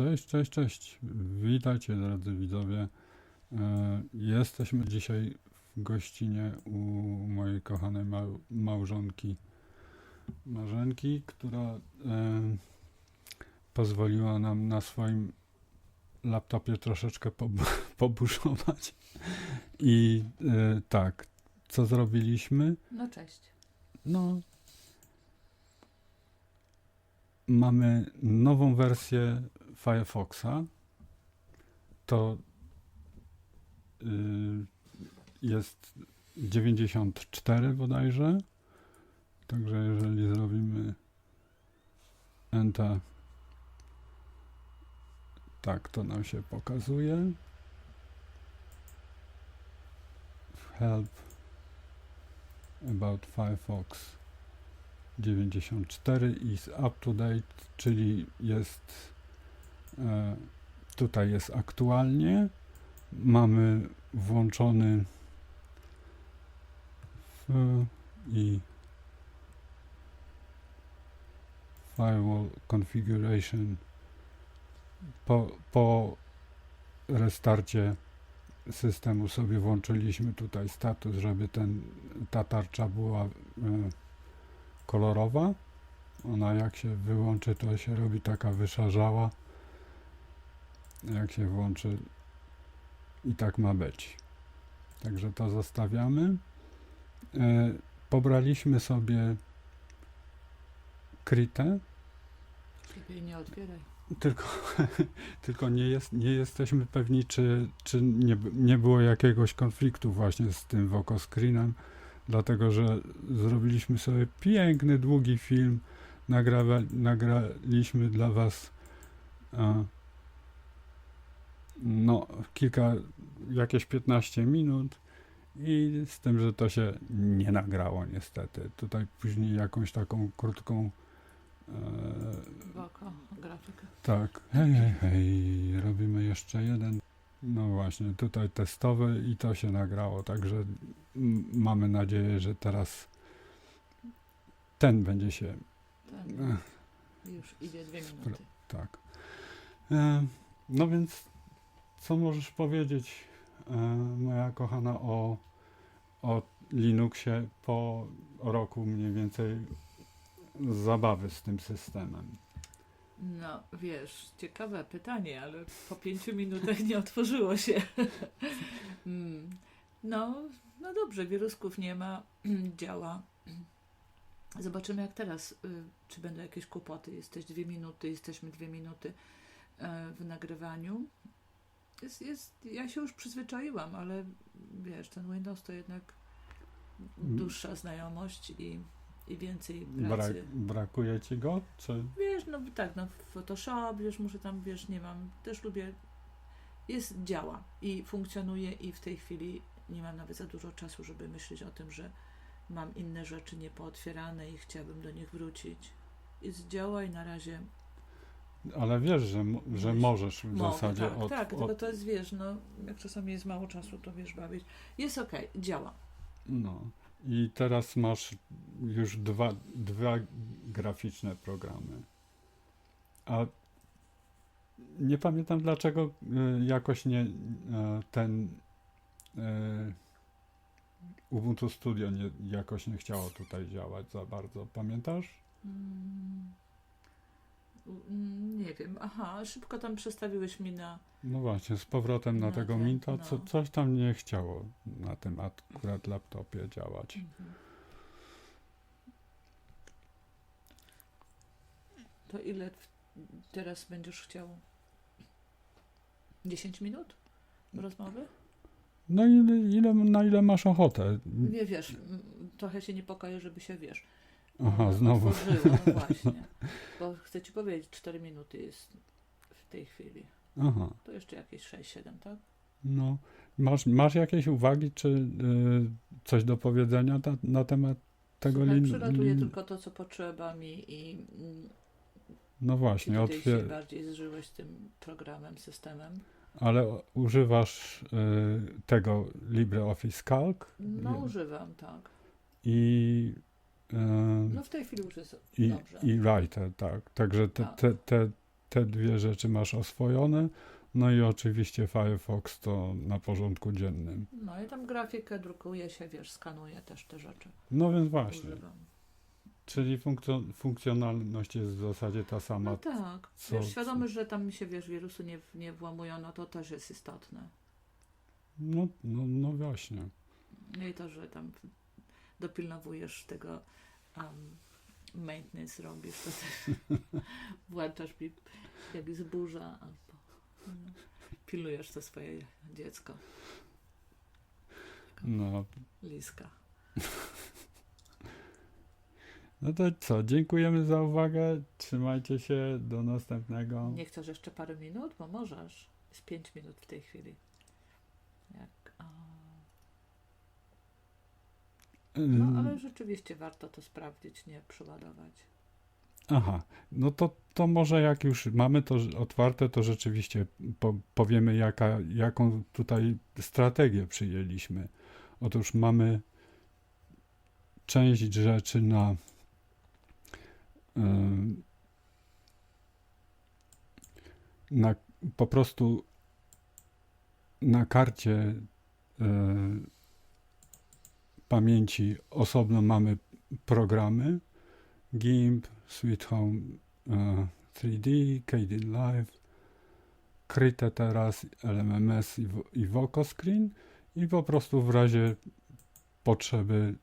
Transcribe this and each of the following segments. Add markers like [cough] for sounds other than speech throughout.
Cześć, cześć, cześć. Witajcie drodzy widzowie. E, Jesteśmy dzisiaj w gościnie u mojej kochanej mał- małżonki Marzenki, która e, pozwoliła nam na swoim laptopie troszeczkę pob- [laughs] pobuszować. I e, tak, co zrobiliśmy? No cześć. No. Mamy nową wersję Firefoxa. To y, jest 94 bodajże. Także jeżeli zrobimy Enter, tak to nam się pokazuje. Help about Firefox 94 is up to date, czyli jest tutaj jest aktualnie. Mamy włączony i firewall configuration po, po restarcie systemu sobie włączyliśmy tutaj status, żeby ten, ta tarcza była e, kolorowa. Ona jak się wyłączy, to się robi taka wyszarzała. Jak się włączy i tak ma być. Także to zostawiamy. E, pobraliśmy sobie Kritę, Lepiej nie otwieraj. tylko, [laughs] tylko nie, jest, nie jesteśmy pewni, czy, czy nie, nie było jakiegoś konfliktu właśnie z tym wokoscreenem, dlatego że zrobiliśmy sobie piękny, długi film, nagraliśmy dla Was a, no, kilka, jakieś 15 minut i z tym, że to się nie nagrało niestety. Tutaj później jakąś taką krótką e, Woko, grafikę. tak, hej, hej, hej, robimy jeszcze jeden. No właśnie, tutaj testowy i to się nagrało, także mamy nadzieję, że teraz ten będzie się, Ten już idzie dwie minuty. tak. E, no więc, co możesz powiedzieć, e, moja kochana, o, o Linuxie po roku mniej więcej zabawy z tym systemem? No wiesz, ciekawe pytanie, ale po pięciu minutach nie otworzyło się. [laughs] Mm, no, no dobrze, wirusków nie ma, [clears throat] działa. Zobaczymy jak teraz, y, czy będą jakieś kłopoty. Jesteś dwie minuty, jesteśmy dwie minuty e, w nagrywaniu. Jest, jest, ja się już przyzwyczaiłam, ale wiesz, ten Windows to jednak dłuższa znajomość i, i więcej pracy. brakuje ci go, czy... Wiesz, no tak, no Photoshop, wiesz, muszę tam, wiesz, nie mam, też lubię, jest, działa i funkcjonuje i w tej chwili nie mam nawet za dużo czasu, żeby myśleć o tym, że mam inne rzeczy niepootwierane i chciałabym do nich wrócić. Jest, działa i na razie Ale wiesz, że, że możesz w mogę, zasadzie tak, od, tak, tylko od, to jest, wiesz, no, jak czasami jest mało czasu, to wiesz, bawić. Jest okej, działa. No. I teraz masz już dwa, dwa graficzne programy. A nie pamiętam dlaczego y, jakoś nie y, ten y, Ubuntu Studio nie, jakoś nie chciało tutaj działać za bardzo. Pamiętasz? Mm, nie wiem, aha, szybko tam przestawiłeś mi na No właśnie, z powrotem na No tego tak, Minta, co, no. coś tam nie chciało na tym akurat laptopie działać. Mhm. To ile teraz będziesz chciał? 10 minut rozmowy? No ile, ile, na ile masz ochotę? Nie wiesz, trochę się niepokoję, żeby się wiesz. Aha, no, znowu. [laughs] No właśnie. Bo chcę ci powiedzieć, 4 minuty jest w tej chwili. Aha, To jeszcze jakieś 6-7, tak? no. Masz, masz jakieś uwagi, czy y, coś do powiedzenia na, na temat tego Słuchaj, lin, Przylatuję lin- tylko to, co potrzeba mi i mm, No właśnie, otwier- bardziej zżyłeś z tym programem, systemem. ale używasz y, tego LibreOffice Calc No używam, tak. i, No w tej chwili już jest i, dobrze. i Writer, tak. Także te, Tak. te, te te dwie rzeczy masz oswojone. No i oczywiście Firefox to na porządku dziennym. No i tam grafikę drukuje się, wiesz, skanuje też te rzeczy. No więc właśnie, Używam. czyli funkcjo- funkcjonalność jest w zasadzie ta sama. No tak. co- Wiesz, świadomy, że tam mi się, wiesz, wirusu nie, nie włamują, no to też jest istotne. No, no, no właśnie. No i to, że tam dopilnowujesz tego um, maintenance robisz, to też [laughs] włączasz mi jak zburza albo no, pilnujesz to swoje dziecko, No, liska. [laughs] no to co, dziękujemy za uwagę. Trzymajcie się, do następnego. Nie chcesz jeszcze parę minut? Bo możesz. Jest pięć minut w tej chwili. Jak. No ale rzeczywiście warto to sprawdzić, nie przeładować. Aha, no to, to może jak już mamy to otwarte, to rzeczywiście po, powiemy, jaka, jaką tutaj strategię przyjęliśmy. Otóż mamy część rzeczy na na po prostu na karcie e, pamięci osobno mamy programy GIMP, Sweet Home e, 3D, KD Live, Kryte teraz, LMMS i, i VocoScreen i po prostu w razie potrzeby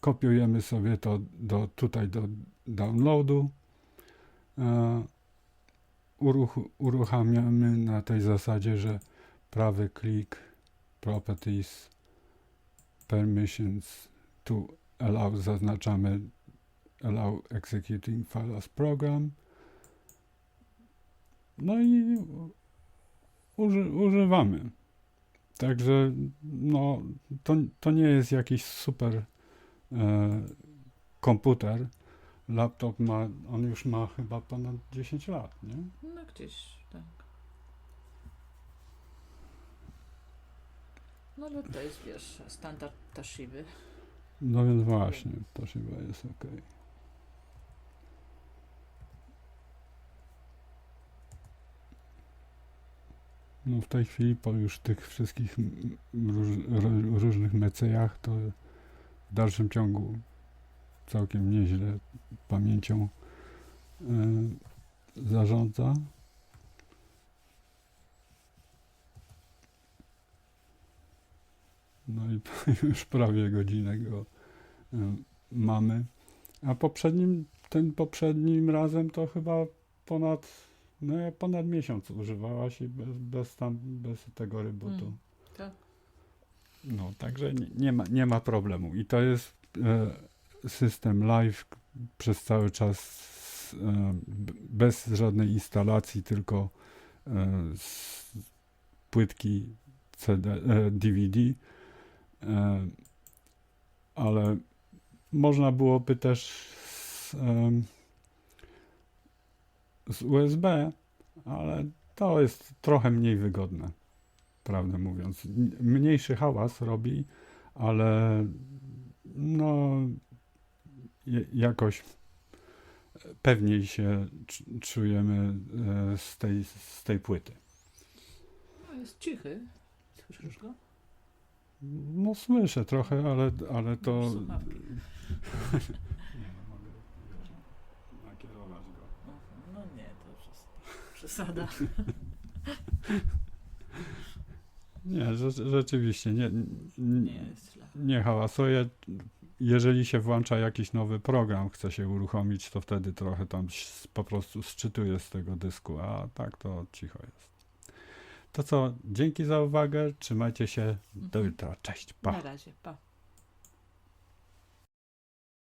kopiujemy sobie to do, tutaj do downloadu. E, uruch, uruchamiamy na tej zasadzie, że prawy klik Properties Permissions tu allow zaznaczamy allow executing file as program. No i uży, używamy. Także no, to, to nie jest jakiś super e, komputer. Laptop ma, on już ma chyba ponad 10 lat, nie? No gdzieś, tak. No ale to jest, wiesz, standard Toshiby. No więc właśnie, to chyba jest ok. No w tej chwili po już tych wszystkich róż, różnych mecejach to w dalszym ciągu całkiem nieźle pamięcią y, zarządza. No i [laughs] już prawie godzinę go y, mamy. A poprzednim, ten poprzednim razem to chyba ponad, no ja ponad miesiąc używałaś i bez, bez tam, bez tego rebootu. Mm, tak. No, także nie, nie, ma, nie ma problemu. I to jest e, system live przez cały czas e, bez żadnej instalacji, tylko e, z płytki CD, e, DVD. E, ale można byłoby też z, z USB, ale to jest trochę mniej wygodne prawdę mówiąc. Mniejszy hałas robi, ale no jakoś pewniej się cz- czujemy e, z tej, z tej płyty. No jest cichy. Słyszysz go? No słyszę trochę, ale, ale to... Słuchawki. Nie, no, mogę wiesz, nakierować go. No nie, to jest przesada. Nie, rze- rzeczywiście, nie, Nie nie, jest źle. nie hałasuje. Jeżeli się włącza jakiś nowy program, chce się uruchomić, to wtedy trochę tam ś- po prostu sczytuje z tego dysku, a tak to cicho jest. To co, dzięki za uwagę, trzymajcie się, do Mhm. jutra, cześć, pa. Na razie, pa.